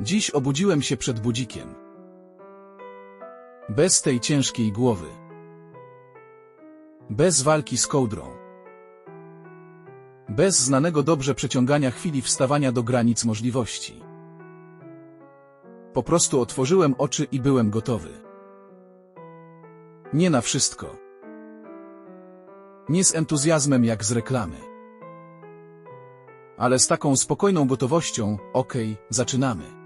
Dziś obudziłem się przed budzikiem. Bez tej ciężkiej głowy. Bez walki z kołdrą. Bez znanego dobrze przeciągania chwili wstawania do granic możliwości. Po prostu otworzyłem oczy i byłem gotowy. Nie na wszystko. Nie z entuzjazmem jak z reklamy. Ale z taką spokojną gotowością, okej, zaczynamy.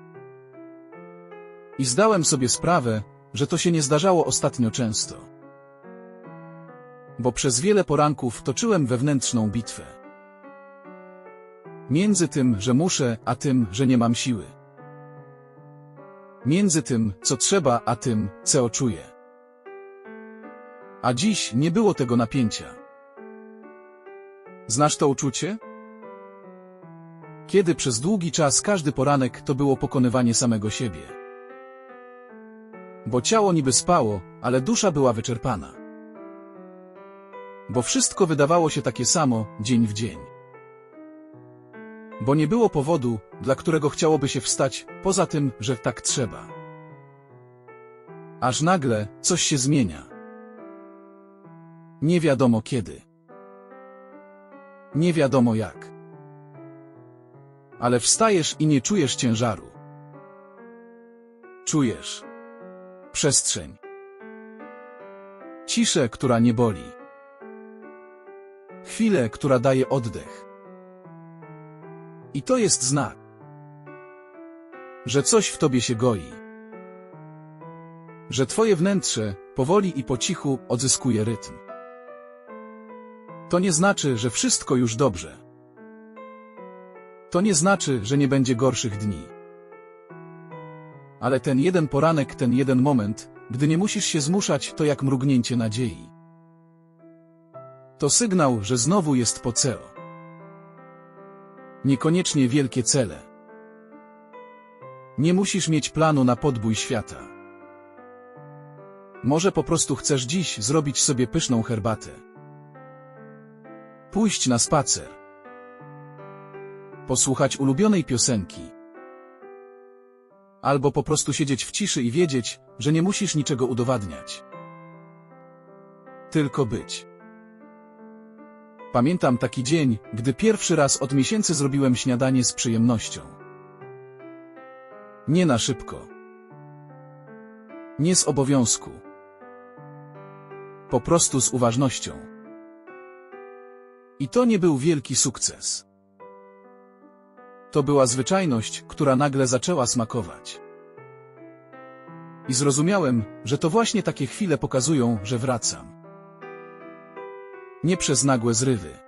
I zdałem sobie sprawę, że to się nie zdarzało ostatnio często. Bo przez wiele poranków toczyłem wewnętrzną bitwę. Między tym, że muszę, a tym, że nie mam siły. Między tym, co trzeba, a tym, co czuję. A dziś nie było tego napięcia. Znasz to uczucie? Kiedy przez długi czas każdy poranek to było pokonywanie samego siebie. Bo ciało niby spało, ale dusza była wyczerpana. Bo wszystko wydawało się takie samo, dzień w dzień. Bo nie było powodu, dla którego chciałoby się wstać, poza tym, że tak trzeba. Aż nagle coś się zmienia. Nie wiadomo kiedy. Nie wiadomo jak. Ale wstajesz i nie czujesz ciężaru. Czujesz przestrzeń. Ciszę, która nie boli. Chwilę, która daje oddech. I to jest znak, że coś w tobie się goi. Że twoje wnętrze powoli i po cichu odzyskuje rytm. To nie znaczy, że wszystko już dobrze. To nie znaczy, że nie będzie gorszych dni. Ale ten jeden poranek, ten jeden moment, gdy nie musisz się zmuszać, to jak mrugnięcie nadziei. To sygnał, że znowu jest po ceo. Niekoniecznie wielkie cele. Nie musisz mieć planu na podbój świata. Może po prostu chcesz dziś zrobić sobie pyszną herbatę. Pójść na spacer. Posłuchać ulubionej piosenki. Albo po prostu siedzieć w ciszy i wiedzieć, że nie musisz niczego udowadniać. Tylko być. Pamiętam taki dzień, gdy pierwszy raz od miesięcy zrobiłem śniadanie z przyjemnością. Nie na szybko. Nie z obowiązku. Po prostu z uważnością. I to nie był wielki sukces. To była zwyczajność, która nagle zaczęła smakować. I zrozumiałem, że to właśnie takie chwile pokazują, że wracam. Nie przez nagłe zrywy,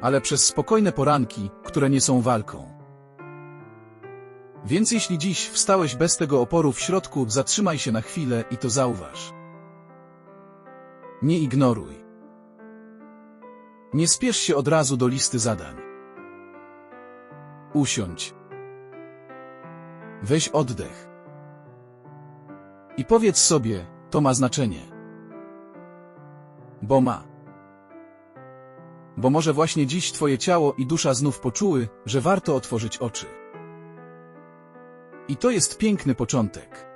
ale przez spokojne poranki, które nie są walką. Więc jeśli dziś wstałeś bez tego oporu w środku, zatrzymaj się na chwilę i to zauważ. Nie ignoruj. Nie spiesz się od razu do listy zadań. Usiądź. Weź oddech. I powiedz sobie, to ma znaczenie. Bo ma. Bo może właśnie dziś twoje ciało i dusza znów poczuły, że warto otworzyć oczy. I to jest piękny początek.